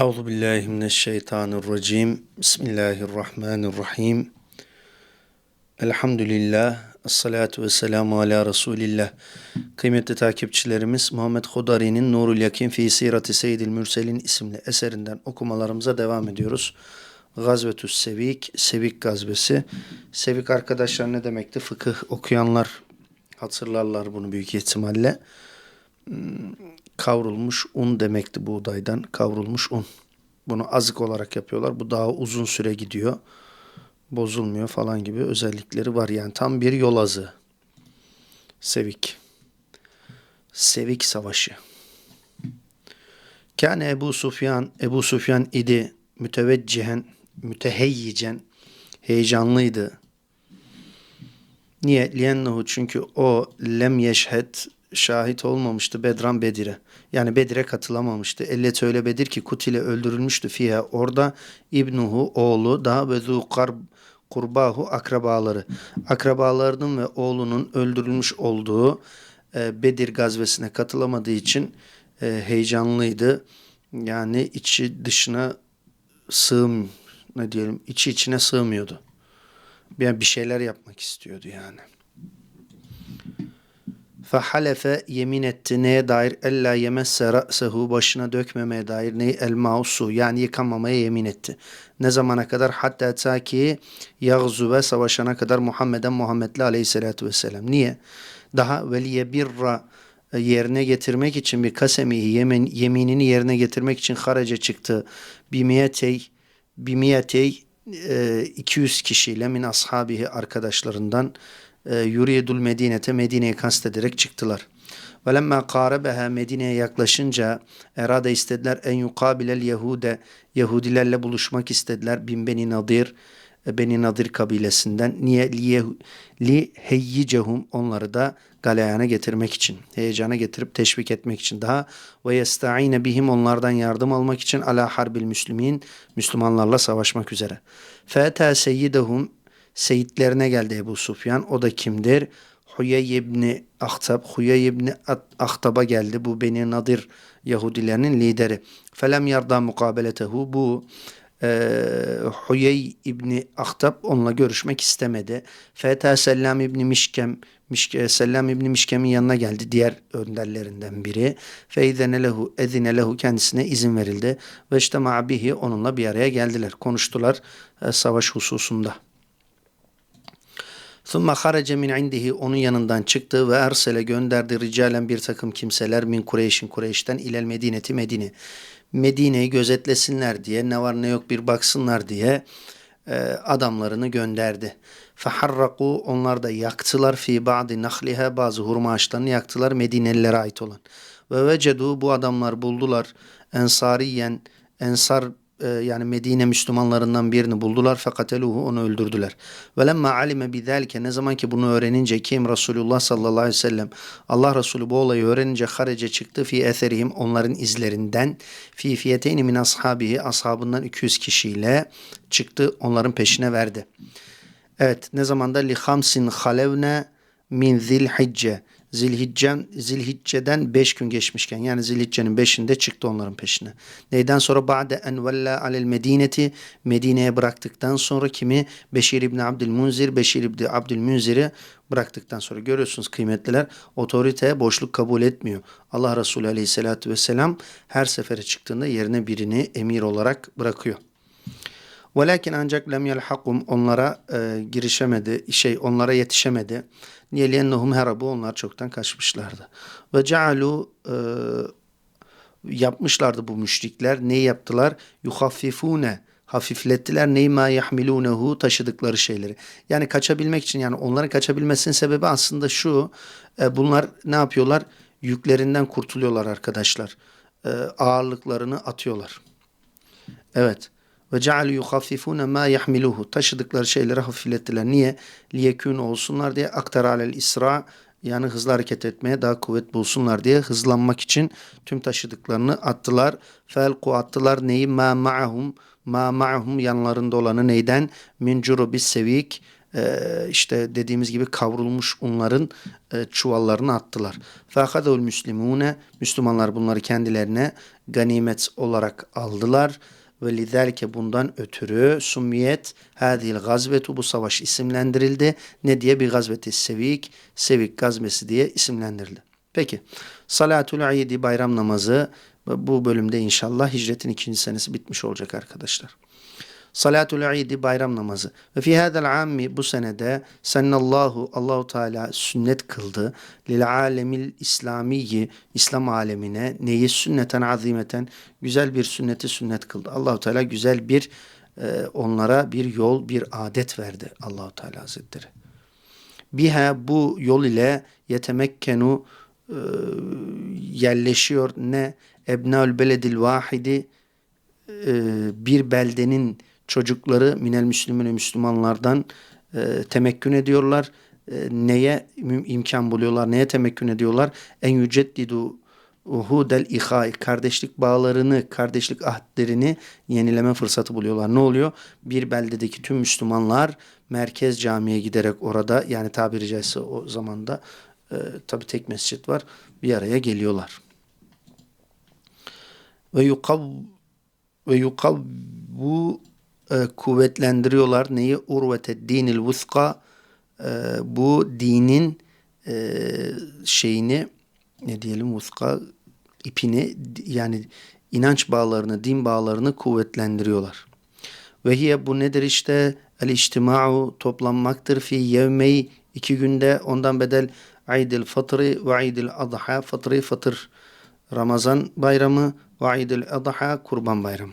Euzu billahi mineşşeytanirracim. Bismillahirrahmanirrahim. Elhamdülillah. Esselatu vesselamu ala Resulillah. Kıymetli takipçilerimiz Muhammed Hudari'nin Nurul Yakin fi Sirati Seyyidil Mürselin isimli eserinden okumalarımıza devam ediyoruz. Gazvetüs Sevik, Sevik gazvesi. Sevik arkadaşlar ne demekti? Fıkıh okuyanlar hatırlarlar bunu büyük ihtimalle kavrulmuş un demekti buğdaydan kavrulmuş un. Bunu azık olarak yapıyorlar. Bu daha uzun süre gidiyor. Bozulmuyor falan gibi özellikleri var. Yani tam bir yol azı. Sevik. Sevik Savaşı. Kâne Ebu Sufyan, Ebu Sufyan idi müteveccihen, müteheyyicen, heyecanlıydı. Niye? Liyennehu çünkü o lem yeşhed şahit olmamıştı Bedran Bedir'e. Yani Bedir'e katılamamıştı. Ellet öyle Bedir ki Kutile öldürülmüştü fiha. Orada İbnuhu oğlu daha ve karb kurbahu akrabaları. Akrabalarının ve oğlunun öldürülmüş olduğu e, Bedir gazvesine katılamadığı için e, heyecanlıydı. Yani içi dışına sığım ne diyelim içi içine sığmıyordu. Yani bir şeyler yapmak istiyordu yani. Fehalefe yemin etti neye dair ella yemesse ra'sehu başına dökmemeye dair neyi el mausu yani yıkanmamaya yemin etti. Ne zamana kadar hatta ta ki yagzu savaşana kadar Muhammeden Muhammed'le aleyhissalatu vesselam. Niye? Daha veliye birra e, yerine getirmek için bir kasemihi yemin, yeminini yerine getirmek için haraca çıktı. Bimiyetey bimiyetey 200 kişiyle min ashabihi arkadaşlarından e, yuridul Medine'te Medine'yi kastederek çıktılar. Ve lemma kârebeha Medine'ye yaklaşınca erade istediler en yukabilel Yahude Yahudilerle buluşmak istediler bin Beni Nadir e, Beni Nadir kabilesinden niye li, heyyicehum onları da galeyana getirmek için heyecana getirip teşvik etmek için daha ve yesta'ine bihim onlardan yardım almak için ala harbil müslümin Müslümanlarla savaşmak üzere. Feta seyyidehum seyitlerine geldi Ebu Sufyan. O da kimdir? Huyey ibni Ahtab, Huyey ibni Ahtab'a geldi. Bu Beni Nadir Yahudilerinin lideri. Felem yarda mukabeletehu. Bu e, Huyey İbni Ahtab onunla görüşmek istemedi. Feta Sellam İbni Mişkem Mişke, Sellam İbni Mişkem'in yanına geldi. Diğer önderlerinden biri. Feydene lehu, edine lehu kendisine izin verildi. Ve işte bihi onunla bir araya geldiler. Konuştular e, savaş hususunda. Thumma harace min indihi onun yanından çıktı ve ersele gönderdi ricalen bir takım kimseler min Kureyş'in Kureyş'ten ilel Medineti Medine. Medine'yi gözetlesinler diye ne var ne yok bir baksınlar diye e, adamlarını gönderdi. Faharraku onlar da yaktılar fi ba'di nahliha bazı hurma ağaçlarını yaktılar Medinelilere ait olan. Ve vecedu bu adamlar buldular ensariyen ensar e, yani Medine Müslümanlarından birini buldular fakat eluhu onu öldürdüler. Ve lemma alime bizalike ne zaman ki bunu öğrenince kim? Resulullah sallallahu aleyhi ve sellem. Allah Resulü bu olayı öğrenince harece çıktı fi eserihim onların izlerinden. Fi fiyeteyni min ashabihi ashabından 200 kişiyle çıktı onların peşine verdi. Evet ne zamanda? Li hamsin halevne min zilhicce Zilhicce'den, Zilhicce'den 5 gün geçmişken yani Zilhicce'nin 5'inde çıktı onların peşine. Neyden sonra ba'de en vella alel medineti Medine'ye bıraktıktan sonra kimi Beşir İbni Abdülmunzir Beşir İbni Abdülmunzir'i bıraktıktan sonra görüyorsunuz kıymetliler otoriteye boşluk kabul etmiyor. Allah Resulü Aleyhisselatü Vesselam her sefere çıktığında yerine birini emir olarak bırakıyor. Velakin ancak lem yelhakum onlara e, girişemedi, şey onlara yetişemedi. Niye liyennehum herabu onlar çoktan kaçmışlardı. Ve cealu e, yapmışlardı bu müşrikler. Neyi yaptılar? Yuhaffifune hafiflettiler neyi ma yahmilunehu taşıdıkları şeyleri. Yani kaçabilmek için yani onların kaçabilmesinin sebebi aslında şu. E, bunlar ne yapıyorlar? Yüklerinden kurtuluyorlar arkadaşlar. E, ağırlıklarını atıyorlar. Evet. Ve cealu yuhaffifune ma yahmiluhu. Taşıdıkları şeyleri hafiflettiler. Niye? Liyekûn olsunlar diye aktar alel isra yani hızlı hareket etmeye daha kuvvet bulsunlar diye hızlanmak için tüm taşıdıklarını attılar. Felku attılar neyi? Ma ma'ahum ma ma'ahum yanlarında olanı neyden? Min curubis sevik ee, işte dediğimiz gibi kavrulmuş unların e, çuvallarını attılar. Fakadul müslimune Müslümanlar bunları kendilerine ganimet olarak aldılar. Ve lidalike bundan ötürü summiyet hadil gazvetu bu savaş isimlendirildi. Ne diye bir gazveti sevik, sevik gazmesi diye isimlendirildi. Peki salatul idi bayram namazı bu bölümde inşallah hicretin ikinci senesi bitmiş olacak arkadaşlar. Salatul idi bayram namazı. Ve fi hadal ammi bu senede sennallahu Allahu Teala sünnet kıldı. Lil alemil İslamiyi İslam alemine neyi sünneten azimeten güzel bir sünneti sünnet kıldı. Allahu Teala güzel bir e, onlara bir yol, bir adet verdi Allahu Teala Hazretleri. Biha bu yol ile yetemekkenu e, yerleşiyor ne ebnaül beledil vahidi e, bir beldenin çocukları minel müslümine Müslümanlardan e, temekkün ediyorlar. E, neye imkan buluyorlar, neye temekkün ediyorlar? En yüceddidu uhudel ihai kardeşlik bağlarını, kardeşlik ahdlerini yenileme fırsatı buluyorlar. Ne oluyor? Bir beldedeki tüm Müslümanlar merkez camiye giderek orada yani tabiri caizse o zamanda e, tabi tek mescit var bir araya geliyorlar. Ve yukav ve yukav bu e, kuvvetlendiriyorlar. Neyi? Urvete dinil vuska e, bu dinin e, şeyini ne diyelim vuska ipini yani inanç bağlarını, din bağlarını kuvvetlendiriyorlar. Ve hiye bu nedir işte? El içtima'u toplanmaktır fi yevmeyi iki günde ondan bedel Aidil Fıtri ve Aidil Adha Fıtri Fıtır Ramazan bayramı ve Aidil Adha Kurban bayramı.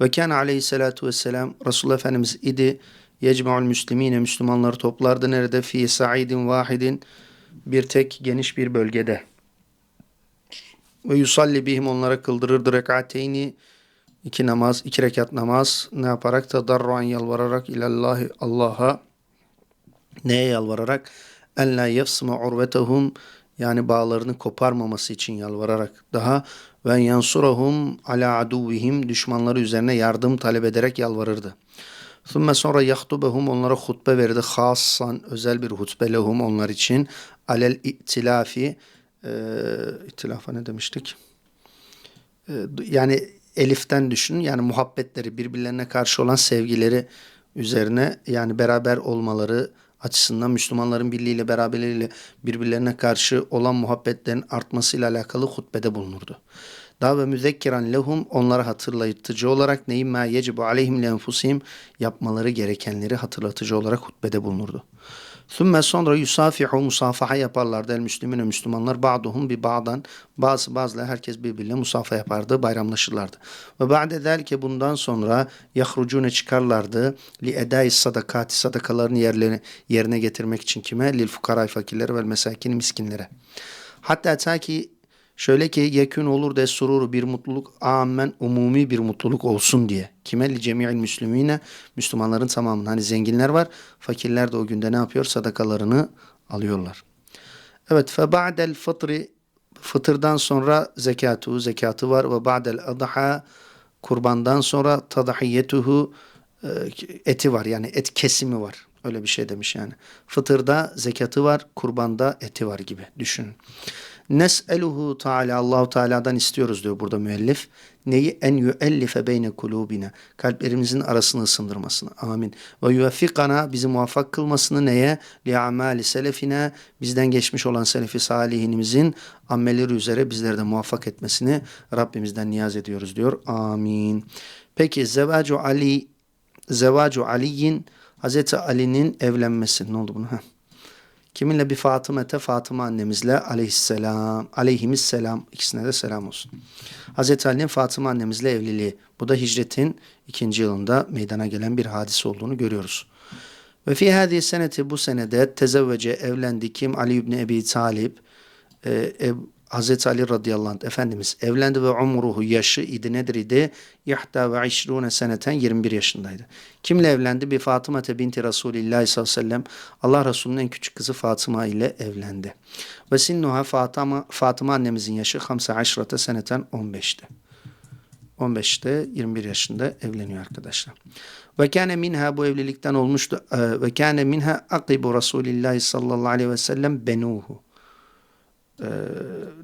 Ve kâne aleyhissalatu vesselam Resulullah Efendimiz idi yecma'ul müslimine Müslümanları toplardı nerede? Fi sa'idin vahidin bir tek geniş bir bölgede. Ve yusalli bihim onlara kıldırırdı rekateyni iki namaz, iki rekat namaz ne yaparak? Tadarruan yalvararak ilallahi Allah'a neye yalvararak? En la yefsma urvetehum yani bağlarını koparmaması için yalvararak daha ve yansurahum ala aduvihim düşmanları üzerine yardım talep ederek yalvarırdı. Thumme sonra yahtubehum onlara hutbe verdi. Hassan özel bir hutbe lehum onlar için. Alel itilafi e, itilafa ne demiştik? E, yani eliften düşünün yani muhabbetleri birbirlerine karşı olan sevgileri üzerine yani beraber olmaları açısından Müslümanların birliğiyle beraberliğiyle birbirlerine karşı olan muhabbetlerin artmasıyla alakalı hutbede bulunurdu. Daha ve müzekkiran lehum onlara hatırlatıcı olarak neyi ma yecibu aleyhim lenfusihim yapmaları gerekenleri hatırlatıcı olarak hutbede bulunurdu. Sümme sonra yusafihu musafaha yaparlardı el müslümine Müslümanlar ba'duhum bi ba'dan bazı bazıları herkes birbiriyle musafa yapardı bayramlaşırlardı. Ve ba'de derke bundan sonra yahrucune çıkarlardı li edai sadakati sadakalarını yerlerine, yerine getirmek için kime? Lil fukaray fakirlere ve mesakin miskinlere. Hatta ta ki Şöyle ki yekün olur de sururu bir mutluluk amen umumi bir mutluluk olsun diye. Kime li cemi'il müslümine Müslümanların tamamının. Hani zenginler var fakirler de o günde ne yapıyor? Sadakalarını alıyorlar. Evet fe ba'del fıtri fıtırdan sonra zekatu zekatı var ve ba'del adha kurbandan sonra tadahiyyetuhu e, eti var yani et kesimi var. Öyle bir şey demiş yani. Fıtırda zekatı var, kurbanda eti var gibi düşünün. Nes'eluhu Teala Allahu Teala'dan istiyoruz diyor burada müellif. Neyi en yüellife beyne kulubina. Kalplerimizin arasını ısındırmasını. Amin. Ve yuveffikana bizi muvaffak kılmasını neye? Li amali selefine bizden geçmiş olan selefi salihinimizin amelleri üzere bizleri de muvaffak etmesini Rabbimizden niyaz ediyoruz diyor. Amin. Peki zevacu Ali zevacu Ali'yin Hazreti Ali'nin evlenmesi. Ne oldu bunu? Heh. Kiminle bir Fatımete Fatıma annemizle aleyhisselam, aleyhimisselam ikisine de selam olsun. Hazreti Ali'nin Fatıma annemizle evliliği. Bu da hicretin ikinci yılında meydana gelen bir hadise olduğunu görüyoruz. Ve fi hadi seneti bu senede tezevvece evlendi kim? Ali İbni Ebi Talib, e, Hazreti Ali radıyallahu anh Efendimiz evlendi ve umruhu yaşı idi nedir idi? Yahda ve işrune seneten 21 yaşındaydı. Kimle evlendi? Bir Fatıma binti Resulillah sallallahu aleyhi ve sellem Allah Resulü'nün en küçük kızı Fatıma ile evlendi. Ve sinnuha Fatıma, Fatıma annemizin yaşı 15 seneten 15'ti. 15'te 21 yaşında evleniyor arkadaşlar. Ve kâne minha bu evlilikten olmuştu. Ve kâne minha akibu Resulillah sallallahu aleyhi ve sellem benuhu. Ee,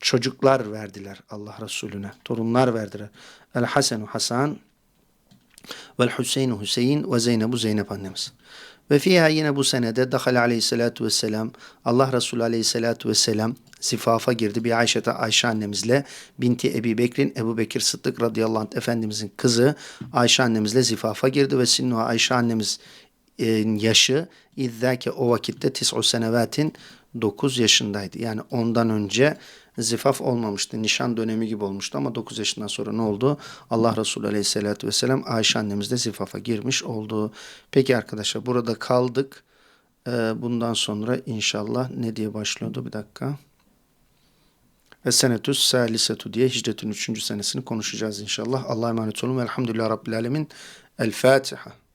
çocuklar verdiler Allah Resulüne. Torunlar verdiler. El Hasenu Hasan vel Hüseyinu Hüseyin ve Zeynebu Zeynep annemiz. Ve fiha yine bu senede Dahal aleyhissalatu vesselam Allah Resulü aleyhissalatu vesselam zifafa girdi bir Ayşe'te Ayşe annemizle binti Ebi Bekir'in Ebu Bekir Sıddık radıyallahu anh efendimizin kızı Ayşe annemizle zifafa girdi ve sinnu Ayşe annemiz e, yaşı izzâke o vakitte tis'u senevatin 9 yaşındaydı. Yani ondan önce zifaf olmamıştı. Nişan dönemi gibi olmuştu ama 9 yaşından sonra ne oldu? Allah Resulü Aleyhisselatü Vesselam Ayşe annemiz de zifafa girmiş oldu. Peki arkadaşlar burada kaldık. Ee, bundan sonra inşallah ne diye başlıyordu? Bir dakika. Esenetüs Salisetu diye hicretin 3. senesini konuşacağız inşallah. Allah'a emanet olun. Velhamdülillah Rabbil Alemin. El Fatiha.